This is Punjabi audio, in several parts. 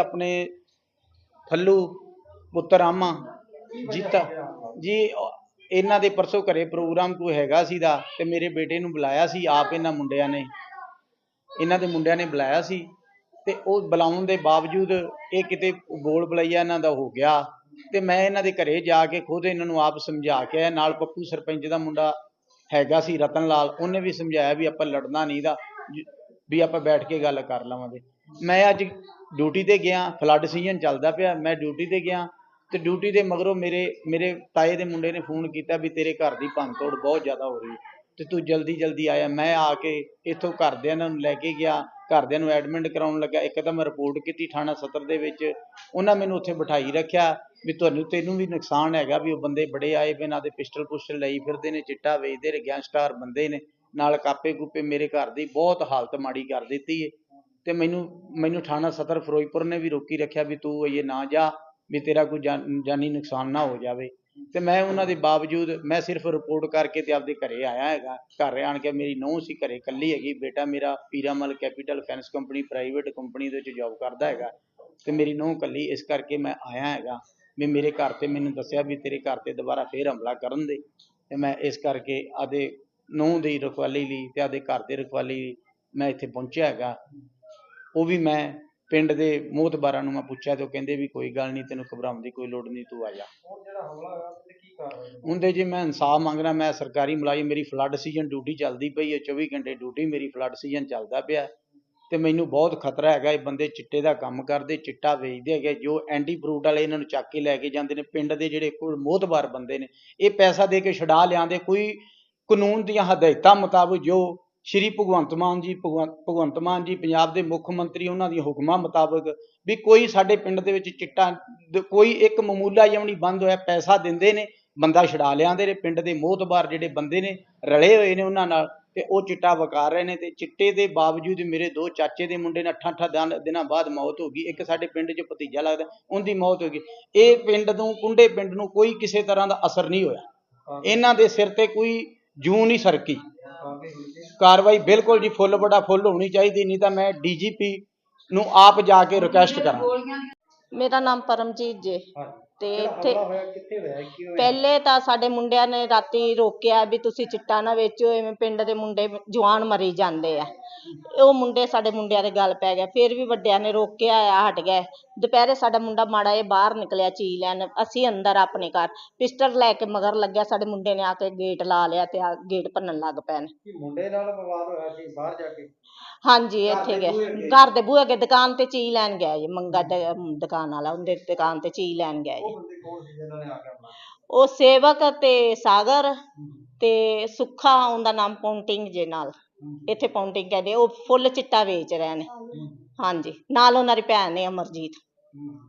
ਆਪਣੇ ਫੱਲੂ, ਪੁੱਤਰ ਆਮਾ ਜੀਤਾ। ਜੀ, ਇਹਨਾਂ ਦੇ ਪਰਸੋਂ ਘਰੇ ਪ੍ਰੋਗਰਾਮ ਕੋਈ ਹੈਗਾ ਸੀ ਦਾ ਤੇ ਮੇਰੇ ਬੇਟੇ ਨੂੰ ਬੁਲਾਇਆ ਸੀ, ਆਪ ਇਹਨਾਂ ਮੁੰਡਿਆਂ ਨੇ। ਇਹਨਾਂ ਦੇ ਮੁੰਡਿਆਂ ਨੇ ਬੁਲਾਇਆ ਸੀ ਤੇ ਉਹ ਬੁਲਾਉਣ ਦੇ ਬਾਵਜੂਦ ਇਹ ਕਿਤੇ ਬੋਲ ਬੁਲਾਈਆ ਇਹਨਾਂ ਦਾ ਹੋ ਗਿਆ ਤੇ ਮੈਂ ਇਹਨਾਂ ਦੇ ਘਰੇ ਜਾ ਕੇ ਖੁਦ ਇਹਨਾਂ ਨੂੰ ਆਪ ਸਮਝਾ ਕੇ ਆਇਆ। ਨਾਲ ਪੱਪੂ ਸਰਪੰਚ ਦਾ ਮੁੰਡਾ ਹੈਗਾ ਸੀ ਰਤਨ ਲਾਲ, ਉਹਨੇ ਵੀ ਸਮਝਾਇਆ ਵੀ ਆਪਾਂ ਲੜਨਾ ਨਹੀਂ ਦਾ ਵੀ ਆਪਾਂ ਬੈਠ ਕੇ ਗੱਲ ਕਰ ਲਵਾਂਗੇ। ਮੈਂ ਅੱਜ ਡਿਊਟੀ ਤੇ ਗਿਆ ਫਲੱਡ ਸੀਜ਼ਨ ਚੱਲਦਾ ਪਿਆ, ਮੈਂ ਡਿਊਟੀ ਤੇ ਗਿਆ ਤੇ ਡਿਊਟੀ ਦੇ ਮਗਰੋਂ ਮੇਰੇ ਮੇਰੇ ਤਾਏ ਦੇ ਮੁੰਡੇ ਨੇ ਫੋਨ ਕੀਤਾ ਵੀ ਤੇਰੇ ਘਰ ਦੀ ਭੰਨਤੋੜ ਬਹੁਤ ਜ਼ਿਆਦਾ ਹੋ ਰਹੀ ਹੈ ਤੇ ਤੂੰ ਜਲਦੀ ਜਲਦੀ ਆਇਆ। ਮੈਂ ਆ ਕੇ ਇੱਥੋਂ ਘਰਦਿਆਂ ਨੂੰ ਲੈ ਕੇ ਗਿਆ, ਘਰਦਿਆਂ ਨੂੰ ਐਡਮਿਟ ਕਰਾਉਣ ਲੱਗਾ। ਇੱਕਦਮ ਰਿਪੋਰਟ ਕੀਤੀ ਥਾਣਾ ਸਦਰ ਦੇ ਵਿੱਚ, ਉਹਨਾਂ ਮੈਨੂੰ ਉੱਥੇ ਬਿਠਾਈ ਰੱਖਿਆ ਵੀ ਤੁਹਾਨੂੰ, ਤੈਨੂੰ ਵੀ ਨੁਕਸਾਨ ਹੈਗਾ ਵੀ ਉਹ ਬੰਦੇ ਬੜੇ ਆਏ ਵੀ ਇਹਨਾਂ ਦੇ ਪਿਸਟਲ ਪੁਸਟਲ ਲਈ ਫਿਰਦੇ ਨੇ, ਚਿੱਟਾ ਵੇਚਦੇ ਨੇ, ਗੈਂਗਸਟਰ ਬੰਦੇ ਨੇ, ਨਾਲ ਕਾਪੇ ਕੂਪੇ ਮੇਰੇ ਘਰ ਦੀ ਬਹੁਤ ਹਾਲਤ ਮਾੜੀ ਕਰ ਦਿੱਤੀ ਏ। ਤੇ ਮੈਨੂੰ ਮੈਨੂੰ ਥਾਣਾ ਸਦਰ ਫਿਰੋਜ਼ਪੁਰ ਨੇ ਵੀ ਰੋਕੀ ਰੱਖਿਆ ਵੀ ਤੂੰ ਇਹ ਨਾ ਜਾ, ਵੀ ਤੇਰਾ ਕੋਈ ਜਾਨੀ ਨੁਕਸਾਨ ਨਾ ਹੋ ਜਾਵੇ। ਤੇ ਮੈਂ ਉਹਨਾਂ ਦੇ ਬਾਵਜੂਦ, ਮੈਂ ਸਿਰਫ ਰਿਪੋਰਟ ਕਰਕੇ ਤੇ ਆਪਦੇ ਘਰੇ ਆਇਆ ਹੈਗਾ। ਘਰ ਆਣ ਕੇ ਮੇਰੀ ਨੂੰਹ ਸੀ ਘਰੇ ਇਕੱਲੀ ਹੈਗੀ। ਬੇਟਾ ਮੇਰਾ Piramal capital finance company private company ਦੇ ਵਿੱਚ ਜੌਬ ਕਰਦਾ ਹੈਗਾ। ਤੇ ਮੇਰੀ ਨੂੰਹ ਇਕੱਲੀ, ਇਸ ਕਰਕੇ ਮੈਂ ਆਇਆ ਹੈਗਾ। ਵੀ ਮੇਰੇ ਘਰ ਤੇ ਮੈਨੂੰ ਦੱਸਿਆ ਵੀ ਤੇਰੇ ਘਰ ਤੇ ਦੁਬਾਰਾ ਫੇਰ ਹਮਲਾ ਕਰਨ ਦੇ। ਤੇ ਮੈਂ ਇਸ ਕਰਕੇ ਆਦੇ ਨੂੰਹ ਦੀ ਰਖਵਾਲੀ ਲਈ ਤੇ ਆਦੇ ਘਰ ਦੇ ਰਖਵਾਲੀ ਲਈ ਮੈਂ ਇੱਥੇ ਪਹੁੰਚਿਆ ਹੈਗਾ। ਉਹ ਵੀ ਮੈਂ ਪਿੰਡ ਦੇ ਮੋਹਤਬਾਰਾਂ ਨੂੰ ਮੈਂ ਪੁੱਛਿਆ ਤੇ ਉਹ ਕਹਿੰਦੇ ਵੀ ਕੋਈ ਗੱਲ ਨਹੀਂ ਤੈਨੂੰ ਘਬਰਾਉਣ ਦੀ ਕੋਈ ਲੋੜ ਨਹੀਂ ਤੂੰ ਆ ਜਾ। ਹੁਣ ਜਿਹੜਾ ਹਮਲਾ ਹੋਇਆ ਤੇ ਕੀ ਕਾਰਵਾਈ ਉਹਦੇ ਜੇ ਮੈਂ ਇਨਸਾਫ ਮੰਗਣਾ ਮੈਂ ਸਰਕਾਰੀ ਮੁਲਾਜ਼ਮ ਮੇਰੀ ਫਲੱਡ ਸੀਜ਼ਨ ਡਿਊਟੀ ਚੱਲਦੀ ਪਈ ਹੈ 24 ਘੰਟੇ ਡਿਊਟੀ ਮੇਰੀ ਫਲੱਡ ਸੀਜ਼ਨ ਚੱਲਦਾ ਪਿਆ। ਤੇ ਮੈਨੂੰ ਬਹੁਤ ਖਤਰਾ ਹੈਗਾ ਇਹ ਬੰਦੇ ਚਿੱਟੇ ਦਾ ਕੰਮ ਕਰਦੇ ਚਿੱਟਾ ਵੇਚਦੇ ਹੈਗੇ ਜੋ ਐਂਟੀ ਫਰੂਟ ਵਾਲੇ ਇਹਨਾਂ ਨੂੰ ਚੱਕ ਕੇ ਲੈ ਕੇ ਜਾਂਦੇ ਨੇ ਪਿੰਡ ਦੇ ਜਿਹੜੇ ਕੋਈ ਮੋਹਤਬਾਰ ਬੰਦੇ ਨੇ ਇਹ ਪੈਸਾ ਦੇ ਕੇ ਛਡਾ ਲਿਆਂਦੇ ਕੋਈ ਕਾਨੂੰਨ ਦੀਆਂ ਹਦਾਇਤਾਂ ਮੁਤਾਬਕ ਜੋ ਸ਼੍ਰੀ ਭਗਵੰਤ ਮਾਨ ਜੀ ਭਗਵੰਤ ਭਗਵੰਤ ਮਾਨ ਜੀ ਪੰਜਾਬ ਦੇ ਮੁੱਖ ਮੰਤਰੀ ਉਹਨਾਂ ਦੀਆਂ ਹੁਕਮਾਂ ਮੁਤਾਬਕ ਵੀ ਕੋਈ ਸਾਡੇ ਪਿੰਡ ਦੇ ਵਿੱਚ ਚਿੱਟਾ ਦ- ਕੋਈ ਇੱਕ ਮਾਮੂਲਾ ਨਹੀਂ ਬੰਦ ਹੋਇਆ ਪੈਸਾ ਦਿੰਦੇ ਨੇ ਬੰਦਾ ਛਡਾ ਲਿਆਂਦੇ ਨੇ ਪਿੰਡ ਦੇ ਮੋਹਤਬਾਰ ਜਿਹੜੇ ਬੰਦੇ ਨੇ ਰਲੇ ਹੋਏ ਨੇ ਉਹਨਾਂ ਨਾਲ ਤੇ ਉਹ ਚਿੱਟਾ ਵਕਾ ਰਹੇ ਨੇ ਤੇ ਚਿੱਟੇ ਦੇ ਬਾਵਜੂਦ ਮੇਰੇ ਦੋ ਚਾਚੇ ਦੇ ਮੁੰਡੇ ਨੇ ਅੱਠਾਂ ਅੱਠਾਂ ਦਿਨ- ਦਿਨਾਂ ਬਾਅਦ ਮੌਤ ਹੋ ਗਈ ਇੱਕ ਸਾਡੇ ਪਿੰਡ 'ਚ ਭਤੀਜਾ ਲੱਗਦਾ ਉਹਦੀ ਮੌਤ ਹੋ ਗਈ। ਇਹ ਪਿੰਡ ਨੂੰ ਕੁੰਡੇ ਪਿੰਡ ਨੂੰ ਕੋਈ ਕਿਸੇ ਤਰ੍ਹਾਂ ਦਾ ਅਸਰ ਨਹੀਂ ਹੋਇਆ। ਇਹਨਾਂ ਦੇ ਸਿਰ ਤੇ ਕੋਈ ਜੂੰ ਨਹੀਂ ਸਰਕੀ। ਕਾਰਵਾਈ ਬਿਲਕੁਲ ਜੀ ਫੁੱਲ ਬੜਾ ਫੁੱਲ ਹੋਣੀ ਚਾਹੀਦੀ ਨਹੀਂ ਤਾਂ ਮੈਂ ਡੀਜੀਪੀ ਨੂੰ ਆਪ ਜਾ ਕੇ ਰਿਕੁਐਸਟ ਕਰਾਂ ਮੇਰਾ ਨਾਮ ਪਰਮਜੀਤ ਜੇ। ਤੇ ਇੱਥੇ ਹਮਲਾ ਹੋਇਆ ਕਿੱਥੇ ਹੋਇਆ ਕੀ ਹੋਇਆ? ਪਹਿਲੇ ਤਾਂ ਸਾਡੇ ਮੁੰਡਿਆਂ ਨੇ ਰਾਤੀ ਰੋਕਿਆ ਵੀ ਤੁਸੀਂ ਚਿੱਟਾ ਨਾ ਵੇਚੋ ਐਵੇਂ ਪਿੰਡ ਦੇ ਮੁੰਡੇ ਜਵਾਨ ਮਰੀ ਜਾਂਦੇ ਆ। ਉਹ ਮੁੰਡੇ ਸਾਡੇ ਮੁੰਡਿਆਂ ਦੇ ਗੱਲ ਪੈ ਗਏ ਫਿਰ ਵੀ ਵੱਡਿਆਂ ਨੇ ਰੋਕਿਆ ਆ ਹਟ ਗਏ ਦੁਪਹਿਰੇ ਸਾਡਾ ਮੁੰਡਾ ਮਾੜਾ ਇਹ ਬਾਹਰ ਨਿਕਲਿਆ ਚੀ ਲੈਣ ਅਸੀਂ ਅੰਦਰ ਆਪਣੇ ਘਰ। ਪਿਸਟਲ ਲੈ ਕੇ ਮਗਰ ਲੱਗਿਆ ਸਾਡੇ ਮੁੰਡੇ ਨੇ ਆ ਕੇ ਗੇਟ ਲਾ ਲਿਆ ਤੇ ਆ ਗੇਟ ਭੰਨਣ ਲੱਗ ਪਏ ਨੇ। ਕੀ ਮੁੰਡੇ ਨਾਲ ਵਿਵਾਦ ਹੋਇਆ ਸੀ ਬਾਹਰ ਜਾ ਕੇ? ਹਾਂਜੀ ਇੱਥੇ ਗਏ? ਘਰ ਦੇ ਬੂਹੇ ਅੱਗੇ ਦੁਕਾਨ ਤੇ ਚੀ ਲੈਣ ਗਿਆ ਜੀ ਮੰਗਾ ਦੁਕਾਨ ਵਾਲਾ ਉਹਦੇ ਦੁਕਾਨ ਤੇ ਚੀ ਲੈਣ ਗਿਆ ਜੀ। ਉਹ ਬੰਦੇ ਕੌਣ ਸੀ ਜਿਨ੍ਹਾਂ ਨੇ ਆ ਕੇ ਹਮਲਾ ਉਹ ਸੇਵਕ ਤੇ ਸਾਗਰ ਤੇ ਸੁੱਖਾ ਉਹਦਾ ਨਾਮ ਪੌਂਟਿੰਗ ਜੇ ਨਾਲ। ਇੱਥੇ ਪੌਂਟਿੰਗ ਕਹਿੰਦੇ ਉਹ ਫੁੱਲ ਚਿੱਟਾ ਵੇਚ ਰਹੇ ਨੇ। ਹਾਂਜੀ ਨਾਲ ਉਹਨਾਂ ਦੀ ਭੈਣ ਨੇ ਅਮਰਜੀਤ।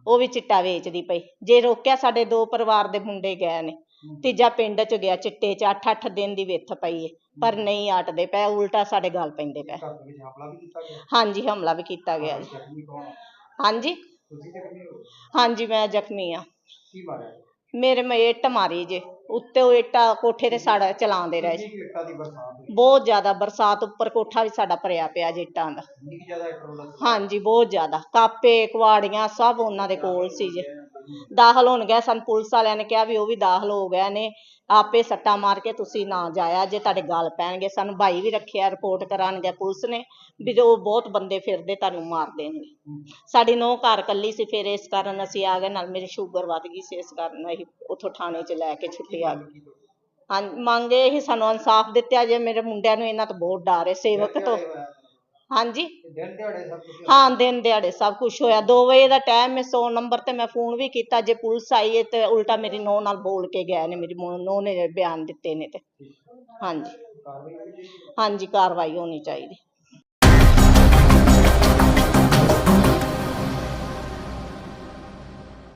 ਉਹ ਵੀ ਚਿੱਟਾ ਵੇਚਦੀ ਪਈ। ਜੇ ਰੋਕਿਆ ਸਾਡੇ ਦੋ ਪਰਿਵਾਰ ਦੇ ਮੁੰਡੇ ਗਏ ਨੇ। ਤੀਜਾ ਪਿੰਡ ਚ ਗਿਆ ਚਿੱਟੇ ਚ 8-8 ਦਿਨ ਦੀ ਵਿੱਥ ਪਈ ਏ। ਪਰ ਨਹੀਂ ਅਟਦੇ ਪਏ ਉਲਟਾ ਸਾਡੇ ਗੱਲ ਪੈਂਦੇ ਪਏ। ਘਰ ਦੇ ਵਿੱਚ ਹਮਲਾ ਵੀ ਕੀਤਾ ਗਿਆ? ਹਾਂਜੀ ਹਮਲਾ ਵੀ ਕੀਤਾ ਗਿਆ ਜੀ। ਜ਼ਖਮੀ ਕੌਣ? ਆ? ਹਾਂਜੀ। ਤੁਸੀਂ ਜ਼ਖਮੀ ਹੋ? ਹਾਂਜੀ ਮੈਂ ਜ਼ਖਮੀ ਆ। ਕੀ ਮਾਰਿਆ? ਮੇਰੇ ਮੈਂ ਇੱਟ ਮਾਰੀ ਜੇ ਉੱਤੇ ਉਹ ਇੱਟਾਂ ਕੋਠੇ ਤੇ ਸਾੜਾ ਚਲਾਉਂਦੇ ਰਹੇ ਕਿੰਨੀ ਕੁ ਇੱਟਾਂ ਦੀ ਬਰਸਾਤ ਹੋਈ? ਬਹੁਤ ਜ਼ਿਆਦਾ ਬਰਸਾਤ ਉੱਪਰ ਕੋਠਾ ਵੀ ਸਾਡਾ ਭਰਿਆ ਪਿਆ ਜੀ ਇੱਟਾਂ ਦਾ। ਕਿੰਨੀ ਕੁ ਜ਼ਿਆਦਾ ਇੱਟ ਰੋਲਾ ਹਾਂਜੀ ਬਹੁਤ ਜ਼ਿਆਦਾ। ਕਾਪੇ ਕੁਆੜੀਆਂ ਸਭ ਉਹਨਾਂ ਦੇ ਕੋਲ ਸੀ ਜੇ। ਦਾਖਲ ਹੋਣ ਗਏ। ਸਾਨੂੰ ਪੁਲਿਸ ਵਾਲਿਆਂ ਨੇ ਕਿਹਾ ਵੀ ਉਹ ਵੀ ਦਾਖਲ ਹੋ ਗਏ ਨੇ। ਆਪੇ ਸੱਟਾਂ ਮਾਰ ਕੇ ਤੁਸੀਂ ਨਾ ਜਾਇਆ ਜੇ ਤੁਹਾਡੇ ਗੱਲ ਪੈਣਗੇ। ਸਾਨੂੰ ਭਾਈ ਵੀ ਰੱਖਿਆ ਰਿਪੋਰਟ ਕਰਾਉਣਗੇ ਪੁਲਿਸ ਨੇ ਵੀ ਜੋ ਬਹੁਤ ਬੰਦੇ ਫਿਰਦੇ ਤੁਹਾਨੂੰ ਮਾਰ ਦੇਣਗੇ। ਸਾਡੀ ਨੌ ਘਰ ਕੱਲੀ ਸੀ, ਫਿਰ ਇਸ ਕਾਰਨ ਅਸੀਂ ਆ ਗਏ। ਨਾਲ ਮੇਰੀ ਸ਼ੂਗਰ ਵੱਧ ਗਈ ਸੀ, ਇਸ ਕਾਰਨ ਅਸੀਂ ਉੱਥੋਂ ਥਾਣੇ 'ਚ ਲੈ ਕੇ ਛੁੱਟੀ ਆ ਗਏ। ਹਾਂ ਮੰਗ ਇਹ ਸਾਨੂੰ ਇਨਸਾਫ ਦਿੱਤਾ ਜੇ। ਮੇਰੇ ਮੁੰਡਿਆਂ ਨੂੰ ਇਹਨਾਂ ਤੋਂ ਬਹੁਤ ਡਰ ਹੈ। ਸੇਵਕ ਤੋਂ ਹਾਂਜੀ। ਸਭ ਕੁਝ ਹਾਂ ਦਿਨ ਦਿਹਾੜੇ ਸਭ ਕੁਝ ਹੋਇਆ। ਦੋ ਵਜੇ ਦਾ ਟਾਈਮ ਹੈ 100 ਨੰਬਰ ਤੇ ਮੈਂ ਫੋਨ ਵੀ ਕੀਤਾ। ਜੇ ਪੁਲਿਸ ਆਈ ਹੈ ਤੇ ਉਲਟਾ ਮੇਰੀ ਨੌ ਨਾਲ ਬੋਲ ਕੇ ਗਏ ਨੇ ਮੇਰੀ ਨੌ ਨੇ ਬਿਆਨ ਦਿੱਤੇ ਨੇ ਤੇ। ਹਾਂਜੀ। ਹਾਂਜੀ ਕਾਰਵਾਈ ਹੋਣੀ ਚਾਹੀਦੀ।